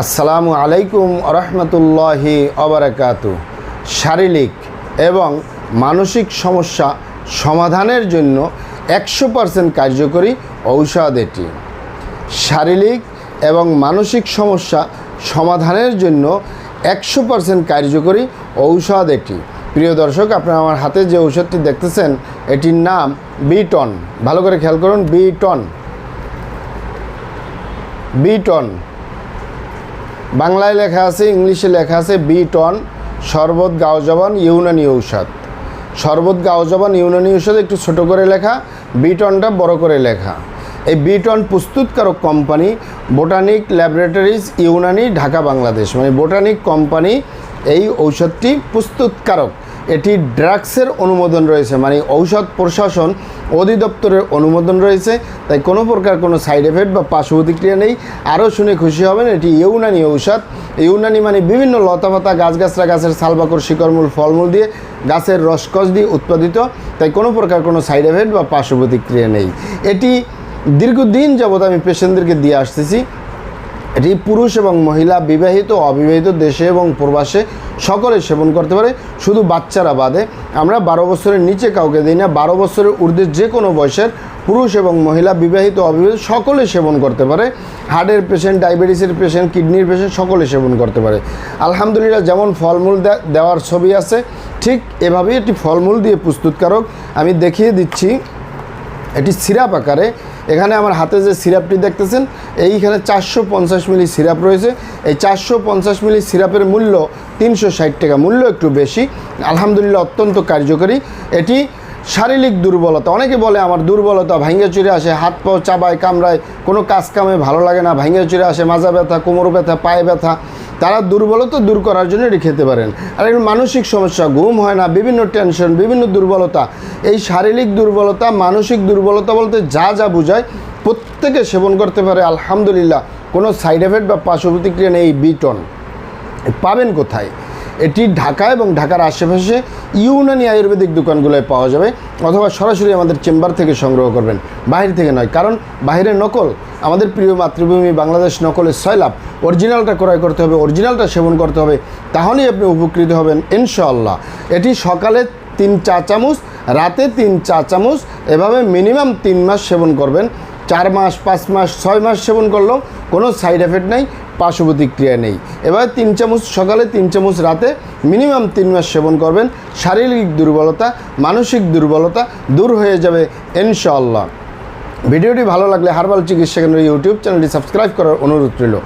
আসসালামু আলাইকুম রহমতুল্লাহি অবরাকাতু। শারীরিক এবং মানসিক সমস্যা সমাধানের জন্য একশো পার্সেন্ট কার্যকরী ঔষধ এটি। শারীরিক এবং মানসিক সমস্যা সমাধানের জন্য একশো পার্সেন্ট কার্যকরী ঔষধ এটি। প্রিয় দর্শক, আপনারা আমার হাতে যে ঔষধটি দেখতেছেন, এটির নাম বিটন। ভালো করে খেয়াল করুন, বিটন। বিটন। বাংলায় লেখা আছে, ইংলিশে লেখা আছে, বি টন, শরবত গাওজবান ইউনানি ঔষধ। শরবত গাওজবান ইউনানি ঔষধ একটু ছোট করে লেখা, বি টনটা বড় করে লেখা। এই বি টন প্রস্তুতকারক company Botanic laboratories Unani, Dhaka, Bangladesh. মানে বোটানিক কোম্পানি এই ঔষধটি প্রস্তুতকারক। এটি ড্রাগসের অনুমোদন রয়েছে। মানে ঔষধ প্রশাসন অধিদপ্তরের অনুমোদন রয়েছে, তাই কোনো প্রকার কোনো সাইড এফেক্ট বা পার্শ্ব প্রতিক্রিয়া নেই। আরও শুনে খুশি হবেন, এটি ইউনানি ঔষধ। ইউনানি মানে বিভিন্ন লতাপাতা, গাছগাছরা, গাছের সালবাকর শিকড়মূল, ফলমূল দিয়ে গাছের রসকস দিয়ে উৎপাদিত, তাই কোনো প্রকার কোনো সাইড এফেক্ট বা পার্শ্ব প্রতিক্রিয়া নেই। এটি দীর্ঘদিন যাবৎ আমি পেশেন্টদেরকে দিয়ে আসতেছি। এটি পুরুষ এবং মহিলা, বিবাহিত অবিবাহিত, দেশে এবং প্রবাসে সকলে সেবন করতে পারে, শুধু বাচ্চারা বাদে। আমরা বারো বছরের নিচে কাউকে দিই না, বারো বছরের ঊর্ধ্বে যে কোনো বয়সের পুরুষ এবং মহিলা, বিবাহিত অবিবাহিত সকলে সেবন করতে পারে। হার্টের পেশেন্ট ডায়াবেটিসের পেশেন্ট কিডনির পেশেন্ট সকলে সেবন করতে পারে। আলহামদুলিল্লাহ, যেমন ফলমূল দেওয়ার ছবি আছে, ঠিক এভাবেই একটি ফলমূল দিয়ে প্রস্তুতকারক। আমি দেখিয়ে দিচ্ছি, এটি সিরাপ আকারে এখানে আমার হাতে যে সিরাপটি দেখতেছেন, এইখানে চারশো পঞ্চাশ মিলি সিরাপ রয়েছে। এই চারশো পঞ্চাশ মিলি সিরাপের মূল্য তিনশো ষাট টাকা, মূল্য একটু বেশি। আলহামদুলিল্লাহ, অত্যন্ত কার্যকরী। এটি শারীরিক দুর্বলতা। অনেকে বলে আমার দুর্বলতা ভাঙ্গে চুরে আসে, হাত পাও চাবায়, কামড়ায়, কোনো কাজ কামে ভালো লাগে না ভাঙ্গে চুরে আসে, মাজা ব্যথা, কোমর ব্যথা, পায়ে ব্যথা। তারা দুর্বলতা দূর করার জন্য এটি খেতে পারেন। আর এর মানসিক সমস্যা, ঘুম হয় না, বিভিন্ন টেনশন, বিভিন্ন দুর্বলতা। এই শারীরিক দুর্বলতা, মানসিক দুর্বলতা বলতে যা যা বোঝায়, প্রত্যেকে সেবন করতে পারে, আলহামদুলিল্লাহ। কোনো সাইড এফেক্ট বা পার্শ্ব প্রতিক্রিয়া নেই, বিটন। পাবেন কোথায়? এটি ঢাকা এবং ঢাকার আশেপাশে ইউনানি আয়ুর্বেদিক দোকানগুলোয় পাওয়া যাবে অথবা সরাসরি আমাদের চেম্বার থেকে সংগ্রহ করবেন। বাইরে থেকে নয়, কারণ বাইরে নকল, আমাদের প্রিয় মাতৃভূমি বাংলাদেশ নকলের সয়লাভ অরিজিনালটা ক্রয় করতে হবে, অরিজিনালটা সেবন করতে হবে, তাহলেই আপনি উপকৃত হবেন ইনশাআল্লাহ। এটি সকালে তিন চা চামচ, রাতে তিন চা চামচ, এভাবে মিনিমাম তিন মাস সেবন করবেন। চার মাস, পাঁচ মাস, ছয় মাস সেবন করলেও কোনো সাইড এফেক্ট নেই। পার্শ্ব প্রতিক্রিয়া নেই। এবার তিন চামচ, সকালে তিন চামচ, রাতে মিনিমাম তিন মাস সেবন করবেন। শারীরিক দুর্বলতা, মানসিক দুর্বলতা দূর হয়ে যাবে, ইনশাআল্লাহ। ভিডিওটি ভালো লাগলে হার্বাল চিকিৎসা কেন্দ্র ইউটিউব চ্যানেলটি সাবস্ক্রাইব করার অনুরোধ রইল।